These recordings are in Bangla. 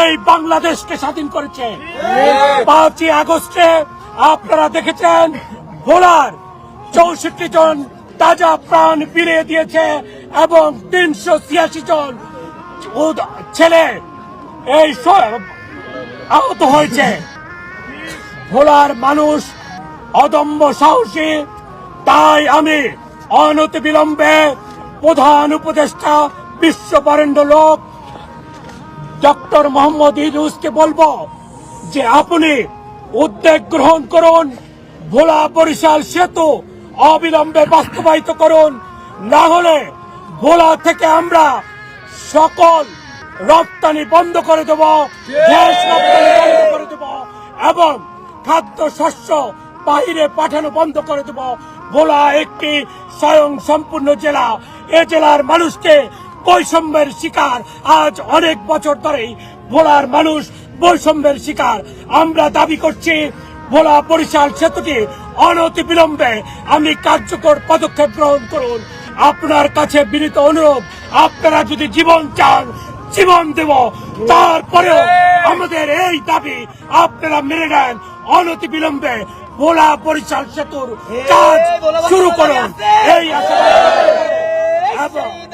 এই বাংলাদেশকে স্বাধীন করেছে। পাঁচই আগস্টে আপনারা দেখেছেন ভোলার চৌষট্টি জন তাজা প্রাণ ফিরিয়ে দিয়েছে এবং তিনশো ছিয়াশি জন ছেলে এই আহত হয়েছে। ভোলার মানুষ অদম্য সাহসী তাই আমি অনতি বিলম্বে প্রধান উপদেষ্টা বিশ্ব বরেণ্য লোক ডক্টর মোহাম্মদ ইউনুসকে বলব যে আপনি উদ্যোগ গ্রহণ করুন, ভোলা বরিশাল সেতু অবিলম্বে বাস্তবায়িত করুন, না হলে ভোলা থেকে আমরা সকল রপ্তানি বন্ধ করে রপ্তানি বন্ধ করে দেব এবং খাদ্য শস্য বাহিরে পাঠানো বন্ধ করে দেব। ভোলা একটি স্বয়ং সম্পূর্ণ জেলা। এ জেলার মানুষকে বৈষম্যের শিকার। আজ অনেক বছর ধরেই ভোলার মানুষ বৈষম্যের শিকার। আমরা দাবি করছি ভোলা বরিশাল সেতুটি অনতি বিলম্বে আমি কার্যকর পদক্ষেপ গ্রহণ করুন। আপনার কাছে বিনীত অনুরোধ আপনারা যদি জীবন চান জীবন দেব। তারপরেও আমাদের এই দাবি আপনারা মেনে নেন। অনতি বিলম্বে ভোলা বরিশাল সেতুর কাজ শুরু করুন। এই আশা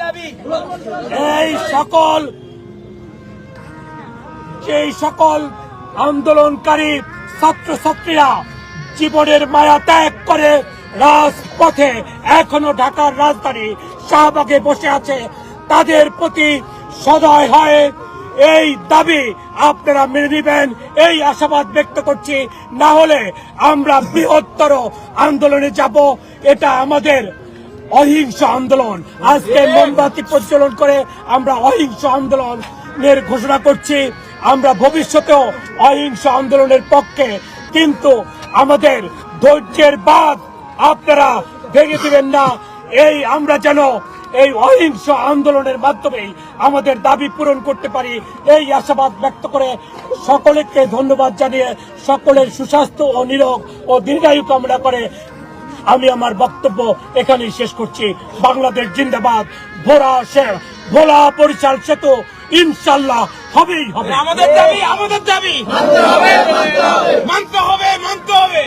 এই সকল এই সকল আন্দোলনকারী ছাত্রছাত্রীরা জীবনের মায়া ত্যাগ করে রাজপথে এখনও ঢাকার রাজধানী শাহবাগে বসে আছে। তাদের প্রতি সদয় হয়ে এই দাবি আপনারা মেনে নেবেন, এই আশাবাদ ব্যক্ত করছি। না হলে আমরা বৃহত্তর আন্দোলনে যাব, এটা আমাদের অহিংস আন্দোলন। আজকে মোমবাতি প্রজ্বলন করে আমরা অহিংস আন্দোলনের ঘোষণা করছি। আমরা ভবিষ্যতেও অহিংস আন্দোলনের পক্ষে। কিন্তু আমাদের ধৈর্যের বাদ আপনারা ভেঙে দিবেন না। এই আমরা যেন এই অহিংস আন্দোলনের মাধ্যমে আমাদের দাবি পূরণ করতে পারি। এই আশাবাদ ব্যক্ত করে সকলকে ধন্যবাদ জানিয়ে সকলের সুস্বাস্থ্য ও নিরোগ ও দীর্ঘায়ু কামনা করে আমি আমার বক্তব্য এখানেই শেষ করছি। বাংলাদেশ জিন্দাবাদ। ভোরা শের, ভোলা পরিচাল সেতু, ইনশাল্লাহ হবেই হবে। আমাদের দাবি আমাদের দাবি। মানতে হবে মানতে হবে।